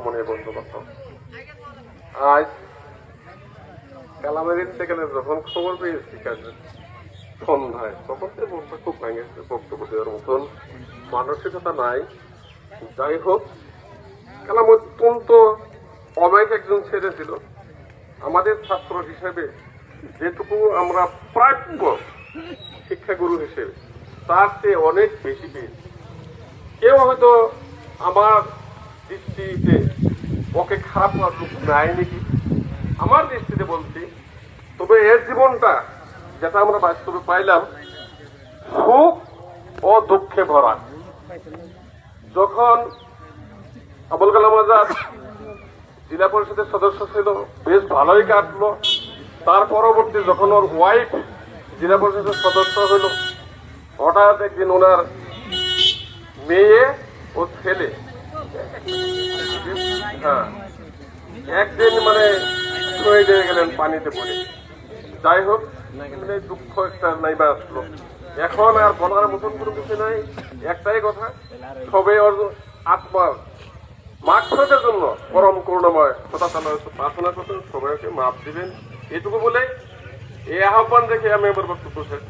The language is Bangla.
সম্মানীয় বন্ধু বান্ধব আজ কালামের সেখানে যখন খবর পেয়েছি, কাজে সন্ধ্যায়, তখন তো মনটা খুব ভেঙেছে বক্তব্য দেওয়ার মতন। মানসিকতা নাই। যাই হোক, কালাম অত্যন্ত অমায়িক একজন ছেলে ছিল। আমাদের ছাত্র হিসেবে যেটুকু আমরা প্রাপ্য শিক্ষাগুরু হিসেবে, তার চেয়ে অনেক বেশি পেয়েছি। কেউ হয়তো আমার দৃষ্টিতে, ওকে খারাপ লোক নেয় নাকি? আমার দৃষ্টিতে বলছি, তবে এর জীবনটা যেটা আমরা বাস্তবে পাইলাম, সুখ ও দুঃখে ভরা। যখন আবুল কালাম আজাদ জেলা পরিষদের সদস্য ছিল, বেশ ভালোই কাটলো। তার পরবর্তী যখন ওর ওয়াইফ জেলা পরিষদের সদস্য হলো, হঠাৎ একদিন ওনার মেয়ে ও ছেলে হ্যাঁ। একদিন মানে গেলেন পানিতে পড়ে। যাই হোক মানে দুঃখ একটা নাইবা আসলো। এখন আর বলার মতন কোনো কিছু নাই, একটাই কথা, সবে আত্মার মাক্ষরের জন্য পরম করুণাময় কথা তালা প্রার্থনা করতেন সবাইকে মাপ দিবেন, এটুকু বলে এই আহ্বান রেখে আমি আমার বক্তব্য শেষ